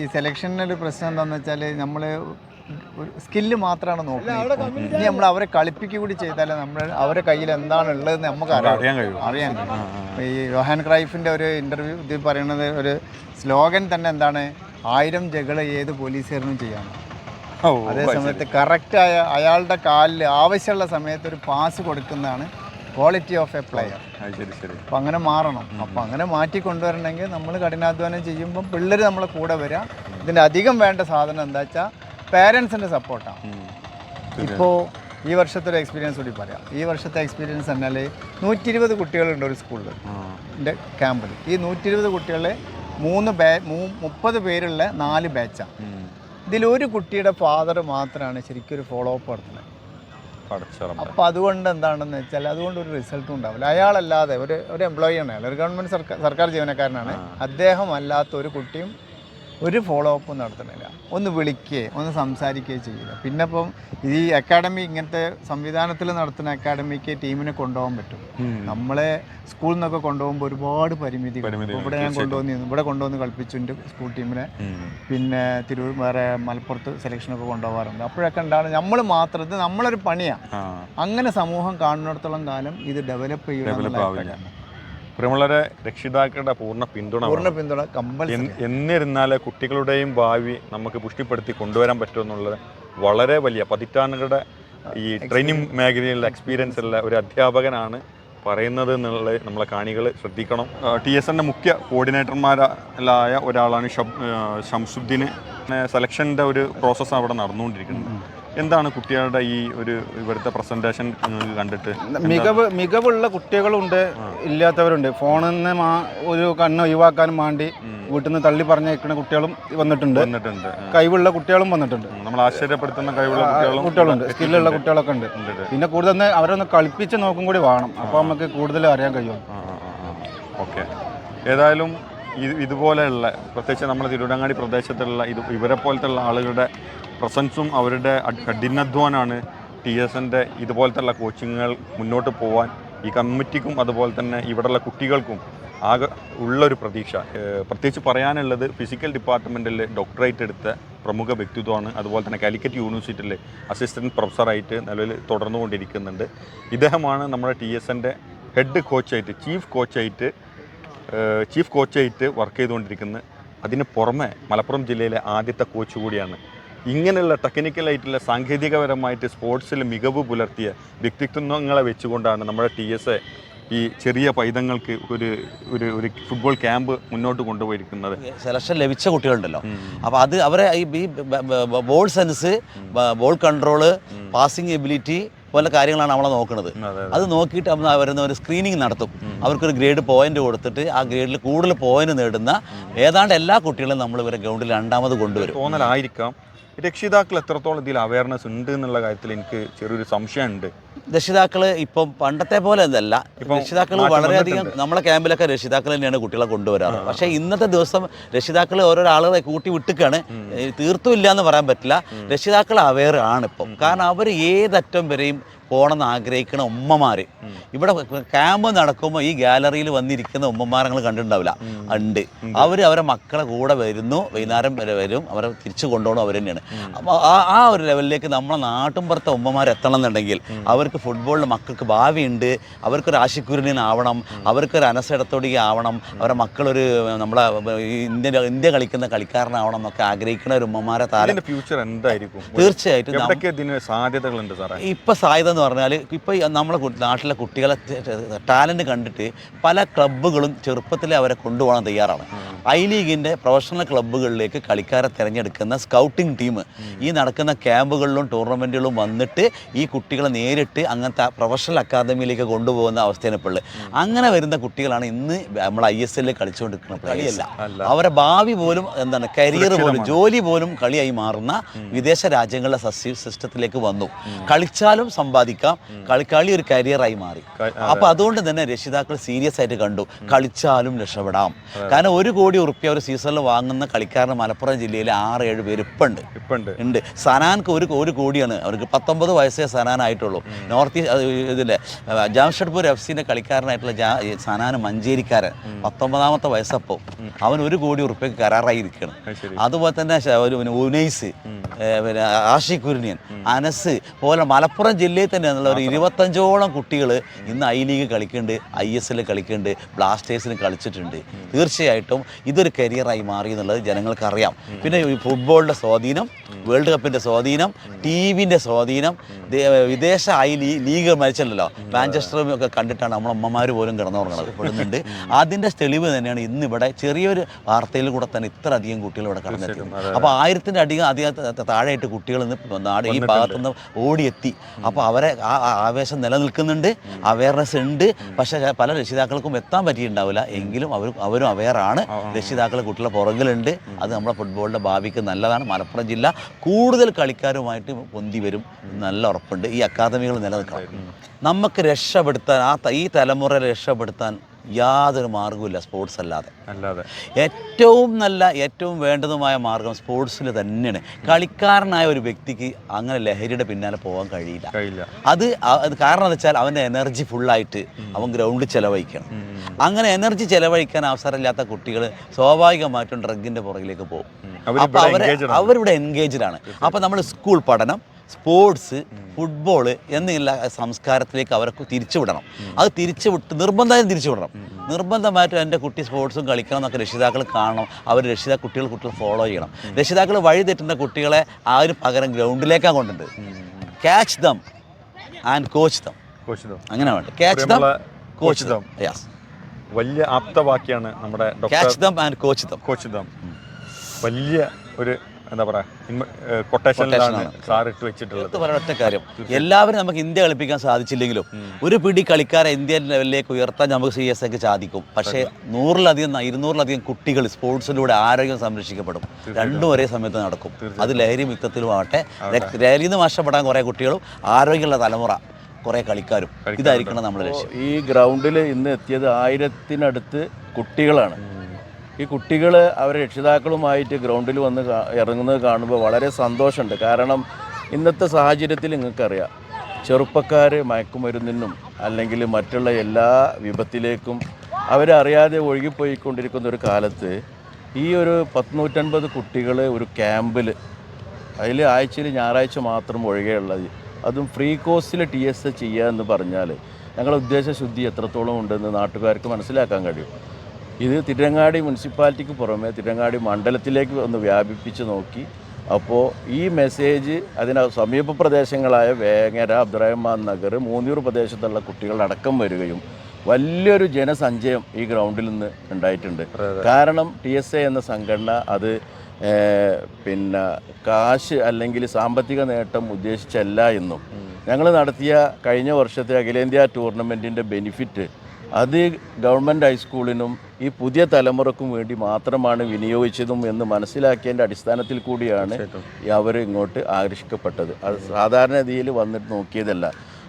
ഈ സെലക്ഷനിലൊരു പ്രശ്നം എന്താണെന്ന് വെച്ചാൽ നമ്മൾ സ്കില്ല് മാത്രമാണ് നോക്കുന്നത് ഇനി നമ്മൾ അവരെ കളിപ്പിക്കുക കൂടി ചെയ്താലേ നമ്മൾ അവരെ കയ്യിൽ എന്താണ് ഉള്ളതെന്ന് നമുക്ക് അറിയാം അറിയാൻ കഴിയും. അറിയാൻ കഴിയും. ഈ യോഹാൻ ക്രൈഫിന്റെ ഒരു ഇന്റർവ്യൂ ഇതിൽ പറയുന്നത് ഒരു സ്ലോഗൻ തന്നെ എന്താണ്? ആയിരം ജകൾ ഏത് പോലീസുകാരനും ചെയ്യാം അതേസമയത്ത് അതേ. സമയത്ത് കറക്റ്റായ അയാളുടെ കാലിൽ ആവശ്യമുള്ള സമയത്ത് ഒരു പാസ് കൊടുക്കുന്നതാണ് ക്വാളിറ്റി ഓഫ് എ പ്ലെയർ അത് ശരി ശരി. അപ്പം അങ്ങനെ മാറണം. അപ്പം അങ്ങനെ മാറ്റി കൊണ്ടുവരണമെങ്കിൽ നമ്മൾ കഠിനാധ്വാനം ചെയ്യുമ്പം പിള്ളേർ നമ്മളെ കൂടെ വരാം. ഇതിന്റെ അധികം വേണ്ട സാധനം എന്താ വെച്ചാൽ പേരൻസിന്റെ സപ്പോർട്ടാണ്. ഇപ്പോൾ ഈ വർഷത്തെ ഒരു എക്സ്പീരിയൻസ് കൂടി പറയാം. ഈ വർഷത്തെ എക്സ്പീരിയൻസ് എന്നാൽ നൂറ്റി ഇരുപത് കുട്ടികളുണ്ട് ഒരു സ്കൂളിൽ. എന്റെ ക്യാമ്പിൽ ഈ നൂറ്റി ഇരുപത് കുട്ടികളെ മൂന്ന് ബാ മുപ്പത് പേരുള്ള നാല് ബാച്ചാണ്. ഇതിലൊരു കുട്ടിയുടെ ഫാദർ മാത്രമാണ് ശരിക്കും ഒരു ഫോളോ അപ്പ് നടത്തുന്നത്. അപ്പോൾ അതുകൊണ്ട് എന്താണെന്ന് വെച്ചാൽ അതുകൊണ്ട് ഒരു റിസൾട്ടും ഉണ്ടാവില്ല. അയാളല്ലാതെ ഒരു ഒരു എംപ്ലോയി ആണ്. അയാൾ ഒരു ഗവൺമെന്റ് സർക്കാർ സർക്കാർ ജീവനക്കാരനാണ്. അദ്ദേഹം അല്ലാത്ത ഒരു കുട്ടിയും ഒരു ഫോളോ അപ്പ് നടത്തണില്ല ഒന്ന് വിളിക്കുകയോ ഒന്ന് സംസാരിക്കുകയോ ചെയ്യില്ല. പിന്നെ ഇപ്പം ഈ അക്കാഡമി ഇങ്ങനത്തെ സംവിധാനത്തിൽ നടത്തുന്ന അക്കാഡമിക്ക് ടീമിനെ കൊണ്ടുപോകാൻ പറ്റും. നമ്മളെ സ്കൂളിൽ നിന്നൊക്കെ കൊണ്ടുപോകുമ്പോൾ ഒരുപാട് പരിമിതി ഇവിടെ ഞാൻ കൊണ്ടുവന്നിരുന്നു ഇവിടെ കൊണ്ടുവന്ന് കളിപ്പിച്ചു എന്റെ സ്കൂൾ ടീമിനെ പിന്നെ തിരൂർ വേറെ മലപ്പുറത്ത് സെലക്ഷനൊക്കെ കൊണ്ടുപോകാറുണ്ട്. അപ്പോഴൊക്കെ ഉണ്ടാകും നമ്മൾ മാത്രം ഇത് നമ്മളൊരു പണിയാണ് അങ്ങനെ സമൂഹം കാണുന്നിടത്തോളം കാലം ഇത് ഡെവലപ്പ് ചെയ്യണം പ്രിയമുള്ളവരെ രക്ഷിതാക്കളുടെ പൂർണ പിന്തുണ പൂർണ പിന്തുണ കമ്പൽസറി. എന്നിരുന്നാൽ കുട്ടികളുടെയും ഭാവി നമുക്ക് പുഷ്ടിപ്പെടുത്തി കൊണ്ടുവരാൻ പറ്റുമെന്നുള്ളത് വളരെ വലിയ പതിറ്റാണ്ടുകളുടെ ഈ ട്രെയിനിങ് മേഖലയിലുള്ള എക്സ്പീരിയൻസ് ഉള്ള ഒരു അധ്യാപകനാണ് പറയുന്നത് എന്നുള്ളത് നമ്മളെ കാണികൾ ശ്രദ്ധിക്കണം. ടി എസ് എന്റെ മുഖ്യ കോർഡിനേറ്റർമാരായ ഒരാളാണ് ഷംസുദ്ദീന്. സെലക്ഷന്റെ ഒരു പ്രോസസ്സ് അവിടെ നടന്നുകൊണ്ടിരിക്കുന്നത് എന്താണ് കുട്ടികളുടെ ഈ ഒരു ഇവിടുത്തെ പ്രസന്റേഷൻ നിങ്ങൾക്ക് കണ്ടിട്ട്? മികവ് മികവുള്ള കുട്ടികളുണ്ട് ഇല്ലാത്തവരുണ്ട്. ഫോണിൽ നിന്ന് മാ- ഒരു കണ്ണ് ഒഴിവാക്കാനും വേണ്ടി വീട്ടിൽ നിന്ന് തള്ളി പറഞ്ഞേക്കുന്ന കുട്ടികളും വന്നിട്ടുണ്ട്. വന്നിട്ടുണ്ട്. കഴിവുള്ള കുട്ടികളും വന്നിട്ടുണ്ട്. നമ്മൾ ആശ്ചര്യപ്പെടുത്തുന്ന കഴിവുള്ള കുട്ടികളും കുട്ടികളുണ്ട്. സ്കില്ലുള്ള കുട്ടികളൊക്കെ ഉണ്ട്. പിന്നെ കൂടുതൽ അവരൊന്ന് കളിപ്പിച്ച് നോക്കും കൂടി വേണം. അപ്പോൾ നമുക്ക് കൂടുതൽ അറിയാൻ കഴിയും. ഓക്കെ. ഏതായാലും ഇത് ഇതുപോലെയുള്ള പ്രത്യേകിച്ച് നമ്മുടെ തിരുവിടങ്ങാടി പ്രദേശത്തുള്ള ഇത് ഇവരെ പോലത്തുള്ള ആളുകളുടെ പ്രസൻസും അവരുടെ കഠിനാധ്വാനമാണ് ടി എസ് എന്റെ ഇതുപോലത്തുള്ള കോച്ചിങ്ങുകൾ മുന്നോട്ട് പോകാൻ ഈ കമ്മിറ്റിക്കും അതുപോലെ തന്നെ ഇവിടെയുള്ള കുട്ടികൾക്കും ആകെ ഉള്ളൊരു പ്രതീക്ഷ. പ്രത്യേകിച്ച് പറയാനുള്ളത് ഫിസിക്കൽ ഡിപ്പാർട്ട്മെന്റിൽ ഡോക്ടറേറ്റ് എടുത്ത പ്രമുഖ വ്യക്തിത്വമാണ് അതുപോലെ തന്നെ കാലിക്കറ്റ് യൂണിവേഴ്സിറ്റിയിൽ അസിസ്റ്റന്റ് പ്രൊഫസറായിട്ട് നിലവിൽ തുടർന്നുകൊണ്ടിരിക്കുന്നുണ്ട്. ഇദ്ദേഹമാണ് നമ്മുടെ ടി എസ് എന്റെ ഹെഡ് കോച്ചായിട്ട് ചീഫ് കോച്ചായിട്ട് ചീഫ് കോച്ചായിട്ട് വർക്ക് ചെയ്തുകൊണ്ടിരിക്കുന്നത്. അതിന് പുറമെ മലപ്പുറം ജില്ലയിലെ ആദ്യത്തെ കോച്ച് കൂടിയാണ് ഇങ്ങനെയുള്ള ടെക്നിക്കലായിട്ടുള്ള സാങ്കേതികപരമായിട്ട് സ്പോർട്സിൽ മികവ് പുലർത്തിയ വ്യക്തിത്വങ്ങളെ വെച്ചുകൊണ്ടാണ് നമ്മുടെ ടി എസ് ഈ ചെറിയ പൈതങ്ങൾക്ക് ഒരു ഒരു ഒരു ഫുട്ബോൾ ക്യാമ്പ് മുന്നോട്ട് കൊണ്ടുപോയിരിക്കുന്നത്. സെലക്ഷൻ ലഭിച്ച കുട്ടികളുണ്ടല്ലോ. അപ്പോൾ അത് അവരെ ഈ ball sense ball control passing ability പോലെ കാര്യങ്ങളാണ് നമ്മളെ നോക്കുന്നത്. അത് നോക്കിയിട്ട് നമ്മൾ വരുന്ന ഒരു സ്ക്രീനിങ് നടത്തും. അവർക്കൊരു ഗ്രേഡ് പോയിന്റ് കൊടുത്തിട്ട് ആ ഗ്രേഡിൽ കൂടുതൽ പോയിന്റ് നേടുന്ന ഏതാണ്ട് എല്ലാ കുട്ടികളും നമ്മൾ ഇവരെ ഗ്രൗണ്ടിൽ രണ്ടാമത് കൊണ്ടുവരും. തോന്നലായിരിക്കാം. രക്ഷിതാക്കൾ എത്രത്തോളം ഇതിൽ അവയർനെസ് ഉണ്ട് എന്നുള്ള കാര്യത്തിൽ എനിക്ക് ചെറിയൊരു സംശയമുണ്ട്. രക്ഷിതാക്കൾ ഇപ്പം പണ്ടത്തെ പോലെ ഒന്നല്ല രക്ഷിതാക്കൾ വളരെയധികം നമ്മളെ ക്യാമ്പിലൊക്കെ രക്ഷിതാക്കൾ തന്നെയാണ് കുട്ടികളെ കൊണ്ടുവരാറ്. പക്ഷേ ഇന്നത്തെ ദിവസം രക്ഷിതാക്കൾ ഓരോരോ ആളുകളെ കൂട്ടി വിട്ടുക്കാണ്. തീർത്തും ഇല്ല എന്ന് പറയാൻ പറ്റില്ല. രക്ഷിതാക്കൾ അവയർ ആണ് ഇപ്പം. കാരണം അവർ ഏതറ്റം വരെയും പോകണമെന്ന് ആഗ്രഹിക്കുന്ന ഉമ്മമാര്. ഇവിടെ ക്യാമ്പ് നടക്കുമ്പോൾ ഈ ഗാലറിയിൽ വന്നിരിക്കുന്ന ഉമ്മമാരെ നിങ്ങൾ കണ്ടിട്ടുണ്ടാവില്ല. ഉണ്ട്. അവർ അവരെ മക്കളെ കൂടെ വരുന്നു. വൈകുന്നേരം വരെ വരും. അവരെ തിരിച്ചു കൊണ്ടുപോകണം അവർ തന്നെയാണ്. അപ്പോൾ ആ ആ ഒരു ലെവലിലേക്ക് നമ്മളെ നാട്ടുമ്പുറത്തെ ഉമ്മമാർ എത്തണം എന്നുണ്ടെങ്കിൽ അവർക്ക് ഫുട്ബോളിൽ മക്കൾക്ക് ഭാവിയുണ്ട് അവർക്കൊരു ആശിക്കുരുണിയൻ ആവണം. അവർക്കൊരു അനസടത്തോടി ആവണം. അവരുടെ മക്കളൊരു നമ്മളെ ഇന്ത്യ ഇന്ത്യ കളിക്കുന്ന കളിക്കാരനാവണം എന്നൊക്കെ ആഗ്രഹിക്കുന്ന ഒരു ഉമ്മമാരെ താരം ഫ്യൂച്ചർ എന്തായിരിക്കും? തീർച്ചയായിട്ടും സാധ്യതകളുണ്ട് സാറേ? ഇപ്പൊ സാധ്യത എന്ന് പറഞ്ഞാൽ ഇപ്പോൾ നമ്മളെ നാട്ടിലെ കുട്ടികളെ ടാലന്റ് കണ്ടിട്ട് പല ക്ലബ്ബുകളും ചെറുപ്പത്തിലെ അവരെ കൊണ്ടുപോകാൻ തയ്യാറാണ്. ഐ ലീഗിന്റെ പ്രൊഫഷണൽ ക്ലബ്ബുകളിലേക്ക് കളിക്കാരെ തിരഞ്ഞെടുക്കുന്ന സ്കൗട്ടിംഗ് ടീം ഈ നടക്കുന്ന ക്യാമ്പുകളിലും ടൂർണമെന്റുകളും വന്നിട്ട് ഈ കുട്ടികളെ നേരിട്ട് അങ്ങനത്തെ പ്രൊഫഷണൽ അക്കാദമിയിലേക്ക് കൊണ്ടുപോകുന്ന അവസ്ഥയാണ് ഇപ്പോൾ അങ്ങനെ വരുന്ന കുട്ടികളാണ് ഇന്ന് നമ്മൾ ഐ എസ് എല്ലിൽ കളിച്ചുകൊണ്ടിരിക്കുന്ന കളിയല്ല അവരെ ഭാവി പോലും എന്താണ് കരിയർ പോലും ജോലി പോലും കളിയായി മാറുന്ന വിദേശ രാജ്യങ്ങളുടെ സസ്യ സിസ്റ്റത്തിലേക്ക് വന്നു. കളിച്ചാലും സമ്പാദിക്കാം. കളി കളി ഒരു കരിയറായി മാറി. അപ്പൊ അതുകൊണ്ട് തന്നെ രക്ഷിതാക്കൾ സീരിയസ് ആയിട്ട് കണ്ടു. കളിച്ചാലും രക്ഷപ്പെടാം. കാരണം ഒരു കോടി ഉറുപ്പ്യ ഒരു സീസണിൽ വാങ്ങുന്ന കളിക്കാരന് മലപ്പുറം ജില്ലയിൽ ആറ് ഏഴ് പേര് ഇപ്പുണ്ട്. ഉണ്ട്. സനാൻക്ക് ഒരു ഒരു കോടിയാണ്. അവർക്ക് പത്തൊമ്പത് വയസ്സേ സനാനായിട്ടുള്ളൂ. നോർത്ത് ഈസ്റ്റ് ഇതിലെ ജാംഷഡ്പൂർ എഫ് സിന്റെ കളിക്കാരനായിട്ടുള്ള സനാൻ മഞ്ചേരിക്കാരൻ. പത്തൊമ്പതാമത്തെ വയസ്സപ്പോൾ അവൻ ഒരു കോടി ഉറുപ്പ്യക്ക് കരാറായി ഇരിക്കണം അതുപോലെ തന്നെ ഒരു ഉനൈസ് പിന്നെ ആഷി കുര്യൻ അനസ് പോലെ മലപ്പുറം ജില്ലയിൽ തന്നെ എന്നുള്ള ഒരു ഇരുപത്തഞ്ചോളം കുട്ടികൾ ഇന്ന് ഐ ലീഗ് കളിക്കുന്നുണ്ട് ഐ എസ് എൽ കളിക്കുന്നുണ്ട് ബ്ലാസ്റ്റേഴ്സിന് കളിച്ചിട്ടുണ്ട്. തീർച്ചയായിട്ടും ഇതൊരു കരിയറായി മാറി എന്നുള്ളത് ജനങ്ങൾക്കറിയാം. പിന്നെ ഫുട്ബോളിന്റെ സ്വാധീനം വേൾഡ് കപ്പിന്റെ സ്വാധീനം ടി വിന്റെ സ്വാധീനം വിദേശ ഐ ലീ ലീഗ് മരിച്ചല്ലോ മാഞ്ചസ്റ്ററും ഒക്കെ കണ്ടിട്ടാണ് നമ്മളെ അമ്മമാർ പോലും കിടന്നുറങ്ങുന്നത് അതിന്റെ തെളിവ് തന്നെയാണ് ഇന്ന് ഇവിടെ ചെറിയൊരു വാർത്തയിൽ കൂടെ തന്നെ ഇത്ര അധികം കുട്ടികൾ ഇവിടെ കടന്നെത്തുന്നത് അപ്പോൾ ആയിരത്തിന്റെ അധികം അധികം താഴെയായിട്ട് കുട്ടികൾ ഇന്ന് നാട് ഈ ഭാഗത്തുനിന്ന് ഓടിയെത്തി. അപ്പോൾ അവരെ ആ ആ ആവേശം നിലനിൽക്കുന്നുണ്ട് അവയർനെസ് ഉണ്ട്. പക്ഷേ പല രക്ഷിതാക്കൾക്കും എത്താൻ പറ്റിയിട്ടുണ്ടാവില്ല. എങ്കിലും അവർ അവരും അവയറാണ് രക്ഷിതാക്കൾ കുട്ടികളെ പുറകിലുണ്ട്. അത് നമ്മുടെ ഫുട്ബോളിന്റെ ഭാവിക്ക് നല്ലതാണ്. മലപ്പുറം ജില്ല കൂടുതൽ കളിക്കാരുമായിട്ട് പൊന്തി വരും. നല്ല ഉറപ്പുണ്ട്. ഈ അക്കാദമികൾ നിലനിൽക്കണം. നമുക്ക് രക്ഷപ്പെടുത്താൻ ആ ഈ തലമുറ രക്ഷപ്പെടുത്താൻ യാതൊരു മാർഗവുമില്ല സ്പോർട്സ് അല്ലാതെ. അല്ലാതെ. ഏറ്റവും നല്ല ഏറ്റവും വേണ്ടതുമായ മാർഗം സ്പോർട്സിൽ തന്നെയാണ്. കളിക്കാരനായ ഒരു വ്യക്തിക്ക് അങ്ങനെ ലഹരിയുടെ പിന്നാലെ പോകാൻ കഴിയില്ല. കഴിയില്ല. അത് അത് കാരണം എന്ന് വെച്ചാൽ അവന്റെ എനർജി ഫുള്ളായിട്ട് അവൻ ഗ്രൗണ്ടിൽ ചെലവഴിക്കണം. അങ്ങനെ എനർജി ചെലവഴിക്കാൻ അവസരമില്ലാത്ത കുട്ടികൾ സ്വാഭാവികമായിട്ടും ഡ്രഗിന്റെ പുറകിലേക്ക് പോകും. അപ്പോൾ അവരെ അവരിവിടെ എൻഗേജ്ഡ് ആണ്. അപ്പോൾ നമ്മൾ സ്കൂൾ പഠനം സ്പോർട്സ് ഫുട്ബോൾ എന്നുള്ള സംസ്കാരത്തിലേക്ക് അവർക്ക് തിരിച്ചുവിടണം. അത് തിരിച്ചുവിട്ട് നിർബന്ധമായും തിരിച്ചുവിടണം. നിർബന്ധമായിട്ട് എന്റെ കുട്ടി സ്പോർട്സും കളിക്കണം എന്നൊക്കെ രക്ഷിതാക്കൾ കാണണം. അവർ രക്ഷിതാ കുട്ടികൾ കുട്ടികൾ ഫോളോ ചെയ്യണം. രക്ഷിതാക്കൾ വഴി തെറ്റുന്ന കുട്ടികളെ ആ ഒരു പകരം ഗ്രൗണ്ടിലേക്കാണ് കൊണ്ടുണ്ട് catch them and coach them അങ്ങനെ വേണ്ട. ക്യാച്ച് ദം കോച്ച് ദം യാസ് വലിയ ആപ്തവാക്യാണ് നമ്മുടെ catch them and coach them coach them വലിയ ഒരു എന്താ പറയാ കൊട്ടേഷനിലാണ് സാർ ഇട്ട് വെച്ചിട്ടുള്ളത്. പറയുന്ന ഒറ്റ കാര്യം. എല്ലാവരും നമുക്ക് ഇന്ത്യ കളിപ്പിക്കാൻ സാധിച്ചില്ലെങ്കിലും ഒരു പിടി കളിക്കാരെ ഇന്ത്യൻ ലെവലിലേക്ക് ഉയർത്താൻ നമുക്ക് സി എസ് എക്ക് സാധിക്കും. പക്ഷേ നൂറിലധികം ഇരുന്നൂറിലധികം കുട്ടികൾ സ്പോർട്സിലൂടെ ആരോഗ്യം സംരക്ഷിക്കപ്പെടും. രണ്ടും ഒരേ സമയത്ത് നടക്കും. അത് ലഹരി മുക്തത്തിലും ആവട്ടെ ലഹരിയിൽ നിന്ന് നഷ്ടപ്പെടാൻ കുറേ കുട്ടികളും ആരോഗ്യമുള്ള തലമുറ കുറേ കളിക്കാരും. ഇതായിരിക്കണം നമ്മുടെ ലക്ഷ്യം. ഈ ഗ്രൗണ്ടിൽ ഇന്ന് എത്തിയത് ആയിരത്തിനടുത്ത് കുട്ടികളാണ്. ഈ കുട്ടികൾ അവരെ രക്ഷിതാക്കളുമായിട്ട് ഗ്രൗണ്ടിൽ വന്ന് ഇറങ്ങുന്നത് കാണുമ്പോൾ വളരെ സന്തോഷമുണ്ട്. കാരണം ഇന്നത്തെ സാഹചര്യത്തിൽ നിങ്ങൾക്കറിയാം ചെറുപ്പക്കാർ മയക്കുമരുന്നിനും അല്ലെങ്കിൽ മറ്റുള്ള എല്ലാ വിപത്തിലേക്കും അവരറിയാതെ ഒഴുകിപ്പോയിക്കൊണ്ടിരിക്കുന്ന ഒരു കാലത്ത് ഈ ഒരു പത്തുനൂറ്റൻപത് കുട്ടികൾ ഒരു ക്യാമ്പിൽ അതിൽ ആഴ്ചയിൽ ഞായറാഴ്ച മാത്രം ഒഴികെയുള്ളത് അതും ഫ്രീ കോസ്റ്റിൽ ടി എസ് എ ചെയ്യുക എന്ന് പറഞ്ഞാൽ ഞങ്ങളുടെ ഉദ്ദേശശുദ്ധി എത്രത്തോളം ഉണ്ടെന്ന് നാട്ടുകാർക്ക് മനസ്സിലാക്കാൻ കഴിയും. ഇത് തിരങ്ങാടി മുനിസിപ്പാലിറ്റിക്ക് പുറമെ തിരങ്ങാടി മണ്ഡലത്തിലേക്ക് ഒന്ന് വ്യാപിപ്പിച്ച് നോക്കി. അപ്പോൾ ഈ മെസ്സേജ് അതിന് സമീപ പ്രദേശങ്ങളായ വേങ്ങര അബ്ദുറഹ്മാൻ നഗർ മൂന്നൂർ പ്രദേശത്തുള്ള കുട്ടികളടക്കം വരികയും വലിയൊരു ജനസഞ്ചയം ഈ ഗ്രൗണ്ടിൽ നിന്ന് ഉണ്ടായിട്ടുണ്ട്. കാരണം ടി എസ് എ എന്ന സംഘടന അത് പിന്നെ കാശ് അല്ലെങ്കിൽ സാമ്പത്തിക നേട്ടം ഉദ്ദേശിച്ചല്ല എന്നും. ഞങ്ങൾ നടത്തിയ കഴിഞ്ഞ വർഷത്തെ അഖിലേന്ത്യാ ടൂർണമെന്റിന്റെ ബെനിഫിറ്റ് അത് ഗവൺമെന്റ് ഹൈസ്കൂളിനും ഈ പുതിയ തലമുറക്കും വേണ്ടി മാത്രമാണ് വിനിയോഗിച്ചതും എന്ന് മനസ്സിലാക്കിയതിന്റെ അടിസ്ഥാനത്തിൽ കൂടിയാണ് അവർ ഇങ്ങോട്ട് ആകർഷിക്കപ്പെട്ടത്. അത് സാധാരണ രീതിയിൽ വന്നിട്ട് നോക്കിയതല്ല.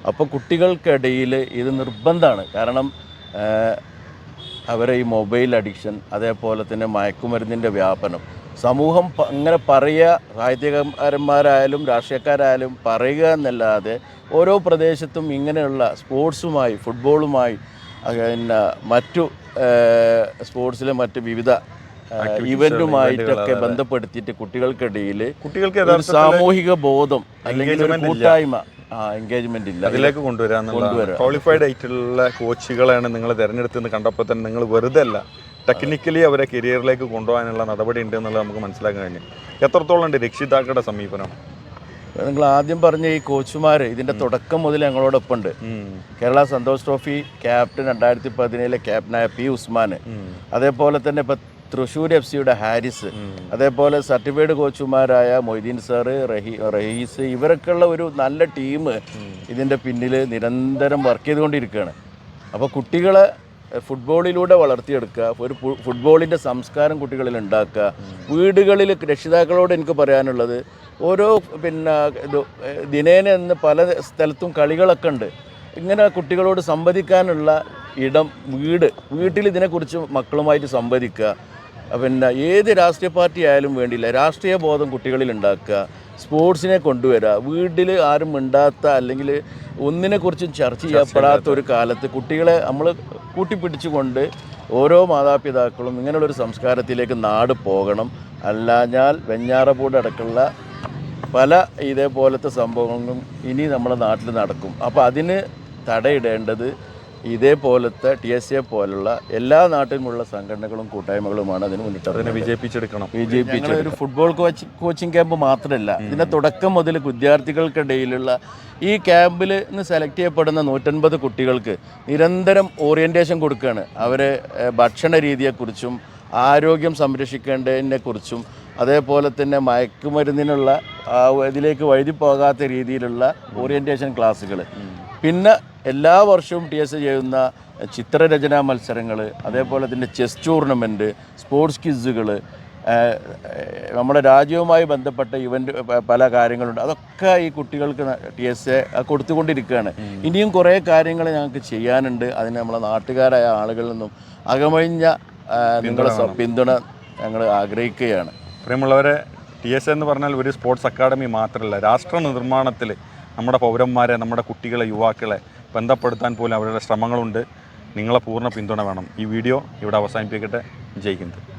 അപ്പോൾ കുട്ടികൾക്കിടയിൽ ഇത് നിർബന്ധമാണ്. കാരണം അവരെ ഈ മൊബൈൽ അഡിക്ഷൻ അതേപോലെ തന്നെ മയക്കുമരുന്നിന്റെ വ്യാപനം സമൂഹം അങ്ങനെ പറയുക സാഹിത്യകാരന്മാരായാലും രാഷ്ട്രീയക്കാരായാലും പറയുക എന്നല്ലാതെ ഓരോ പ്രദേശത്തും ഇങ്ങനെയുള്ള സ്പോർട്സുമായി ഫുട്ബോളുമായി പിന്നെ മറ്റു സ്പോർട്സിലെ മറ്റ് വിവിധ ഇവന്റുമായിട്ടൊക്കെ ബന്ധപ്പെടുത്തിയിട്ട് കുട്ടികൾക്കിടയിൽ കുട്ടികൾക്ക് സാമൂഹിക ബോധം അല്ലെങ്കിൽ. കൂട്ടായ്മ എൻഗേജ്മെന്റ് ഇല്ല അതിലേക്ക് കൊണ്ടുവരാൻ കൊണ്ടുവരാം. ക്വാളിഫൈഡ് ആയിട്ടുള്ള കോച്ചുകളാണ് നിങ്ങൾ തിരഞ്ഞെടുത്തെന്ന് കണ്ടപ്പോൾ തന്നെ നിങ്ങൾ വെറുതെ അല്ല ടെക്നിക്കലി അവരെ കരിയറിലേക്ക് കൊണ്ടുപോകാനുള്ള നടപടി ഉണ്ട് എന്നുള്ളത് നമുക്ക് മനസ്സിലാക്കാൻ കഴിഞ്ഞു എത്രത്തോളം ഉണ്ട് രക്ഷിതാക്കളുടെ സമീപനം നിങ്ങൾ ആദ്യം പറഞ്ഞ ഈ കോച്ചുമാർ ഇതിന്റെ തുടക്കം മുതൽ ഞങ്ങളോടൊപ്പം ഉണ്ട് കേരള സന്തോഷ് ട്രോഫി ക്യാപ്റ്റൻ രണ്ടായിരത്തി പതിനേഴിലെ ക്യാപ്റ്റനായ പി ഉസ്മാൻ അതേപോലെ തന്നെ ഇപ്പൊ തൃശ്ശൂർ എഫ് സിയുടെ ഹാരിസ് അതേപോലെ സർട്ടിഫൈഡ് കോച്ചുമാരായ മൊയ്തീൻ സാർ റഹീ റഹീസ് ഇവരൊക്കെയുള്ള ഒരു നല്ല ടീം ഇതിന്റെ പിന്നിൽ നിരന്തരം വർക്ക് ചെയ്തുകൊണ്ടിരിക്കുകയാണ്. അപ്പോൾ കുട്ടികളെ ഫുട്ബോളിലൂടെ വളർത്തിയെടുക്കുക ഒരു ഫുട്ബോളിന്റെ സംസ്കാരം കുട്ടികളിൽ ഉണ്ടാക്കുക. വീടുകളിൽ രക്ഷിതാക്കളോട് എനിക്ക് പറയാനുള്ളത് ഓരോ പിന്നെ ദിനേന എന്ന് പല സ്ഥലത്തും കളികളൊക്കെ ഉണ്ട്. ഇങ്ങനെ കുട്ടികളോട് സംവദിക്കാനുള്ള ഇടം വീട് വീട്ടിൽ ഇതിനെക്കുറിച്ച് മക്കളുമായിട്ട് സംവദിക്കുക. പിന്നെ ഏത് രാഷ്ട്രീയ പാർട്ടി ആയാലും വേണ്ടിയില്ല രാഷ്ട്രീയ ബോധം കുട്ടികളിൽ ഉണ്ടാക്കുക സ്പോർട്സിനെ കൊണ്ടുവരിക വീട്ടിൽ ആരും മിണ്ടാത്ത അല്ലെങ്കിൽ ഒന്നിനെക്കുറിച്ചും ചർച്ച ചെയ്യപ്പെടാത്ത ഒരു കാലത്ത് കുട്ടികളെ നമ്മൾ കൂട്ടിപ്പിടിച്ചുകൊണ്ട് ഓരോ മാതാപിതാക്കളും ഇങ്ങനെയുള്ളൊരു സംസ്കാരത്തിലേക്ക് നാട് പോകണം. അല്ലാഞ്ഞാൽ വെഞ്ഞാറപൂട് അടക്കമുള്ള പല ഇതേപോലത്തെ സംഭവങ്ങളും ഇനി നമ്മുടെ നാട്ടിൽ നടക്കും. അപ്പോൾ അതിന് തടയിടേണ്ടത് ഇതേപോലത്തെ ടി എസ് എ പോലുള്ള എല്ലാ നാട്ടിലുമുള്ള സംഘടനകളും കൂട്ടായ്മകളുമാണ് അതിന് മുന്നിട്ട് വിജയിപ്പിച്ചെടുക്കണം. വിജയിപ്പിച്ച ഒരു ഫുട്ബോൾ കോച്ച് കോച്ചിങ് ക്യാമ്പ് മാത്രമല്ല ഇതിന്റെ തുടക്കം മുതൽ വിദ്യാർത്ഥികൾക്കിടയിലുള്ള ഈ ക്യാമ്പിൽ നിന്ന് സെലക്ട് ചെയ്യപ്പെടുന്ന നൂറ്റൻപത് കുട്ടികൾക്ക് നിരന്തരം ഓറിയന്റേഷൻ കൊടുക്കുകയാണ്. അവരെ ഭക്ഷണ രീതിയെക്കുറിച്ചും ആരോഗ്യം സംരക്ഷിക്കേണ്ടതിനെ കുറിച്ചും അതേപോലെ തന്നെ മയക്കുമരുന്നിനുള്ള ഇതിലേക്ക് വഴുതി പോകാത്ത രീതിയിലുള്ള ഓറിയന്റേഷൻ ക്ലാസ്സുകൾ പിന്നെ എല്ലാ വർഷവും ടി എസ് ചെയ്യുന്ന ചിത്രരചനാ മത്സരങ്ങൾ അതേപോലെ തന്നെ ചെസ് ടൂർണമെന്റ് സ്പോർട്സ് ക്വിസുകൾ നമ്മുടെ രാജ്യവുമായി ബന്ധപ്പെട്ട ഇവന്റ് പല കാര്യങ്ങളുണ്ട്. അതൊക്കെ ഈ കുട്ടികൾക്ക് ടി എസ് എ കൊടുത്തുകൊണ്ടിരിക്കുകയാണ്. ഇനിയും കുറേ കാര്യങ്ങൾ ഞങ്ങൾക്ക് ചെയ്യാനുണ്ട്. അതിന് നമ്മളെ നാട്ടുകാരായ ആളുകളിൽ നിന്നും അകമഴിഞ്ഞ നിങ്ങളെ നിങ്ങളുടെ പിന്തുണ ഞങ്ങൾ ആഗ്രഹിക്കുകയാണ്. പ്രിയമുള്ളവരെ ടി എസ് എന്ന് പറഞ്ഞാൽ ഒരു സ്പോർട്സ് അക്കാഡമി മാത്രമല്ല രാഷ്ട്ര നിർമ്മാണത്തിൽ നമ്മുടെ പൗരന്മാരെ നമ്മുടെ കുട്ടികളെ യുവാക്കളെ ബന്ധപ്പെടുത്താൻ പോലും അവരുടെ ശ്രമങ്ങളുണ്ട്. നിങ്ങളെ പൂർണ പിന്തുണ വേണം. ഈ വീഡിയോ ഇവിടെ അവസാനിപ്പിക്കട്ടെ. ജയ് ഹിന്ദ്.